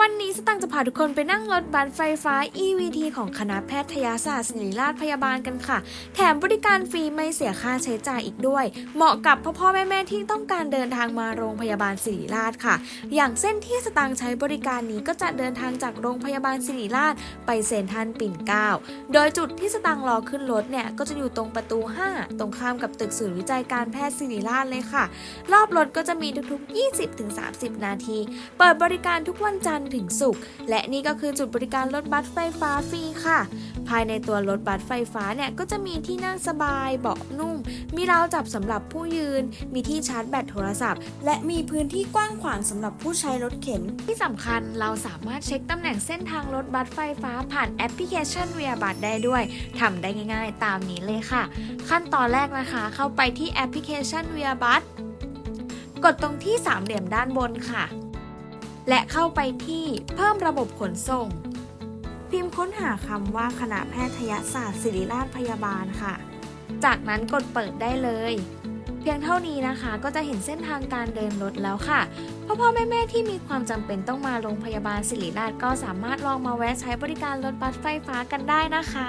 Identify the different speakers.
Speaker 1: วันนี้สตังค์จะพาทุกคนไปนั่งรถบัสไฟฟ้า EVT ของคณะแพทยศาสตร์ศิริราชพยาบาลกันค่ะ แถมบริการฟรีไม่เสียค่าใช้จ่ายอีกด้วย เหมาะกับพ่อพ่อแม่แม่ที่ต้องการเดินทางมาโรงพยาบาลศิริราชค่ะ อย่างเส้นที่สตังค์ใช้บริการนี้ก็จะเดินทางจากโรงพยาบาลศิริราช ไปเซนทรันปิ่นเกล้า โดยจุดที่สตังค์รอขึ้นรถเนี่ยก็จะอยู่ตรงประตู 5 ตรงข้ามกับตึกศูนย์วิจัยการแพทย์ศิริราชเลยค่ะ รอบรถก็จะมีทุกๆ 20-30 นาที เปิดบริการทุกวันจันทร์ถึงศุกร์และนี่ก็คือจุดบริการรถบัสไฟฟ้าฟรีค่ะ ภายในตัวรถบัสไฟฟ้าเนี่ยก็จะมีที่นั่งสบาย เบาะนุ่ม มีราวจับสำหรับผู้ยืน มีที่ชาร์จแบตโทรศัพท์ และมีพื้นที่กว้างขวางสำหรับผู้ใช้รถเข็น ที่สำคัญเราสามารถเช็คตำแหน่งเส้นทางรถบัสไฟฟ้าผ่านแอปพลิเคชันเวียบัตได้ด้วยทำได้ง่าย ๆ ตามนี้เลยค่ะ ขั้นตอนแรกนะคะ เข้าไปที่แอปพลิเคชันเวียบัตกดตรงที่สามเหลี่ยมด้านบนค่ะ และเข้าไปที่เพิ่มระบบขนส่ง พิมพ์ค้นหาคำว่าคณะแพทยศาสตร์ศิริราชพยาบาลค่ะ จากนั้นกดเปิดได้เลย เพียงเท่านี้นะคะ ก็จะเห็นเส้นทางการเดินรถแล้วค่ะพ่อพ่อแม่แม่ที่มีความจำเป็นต้องมาโรงพยาบาลศิริราชก็สามารถลองมาแวะใช้บริการรถบัสไฟฟ้ากันได้นะคะ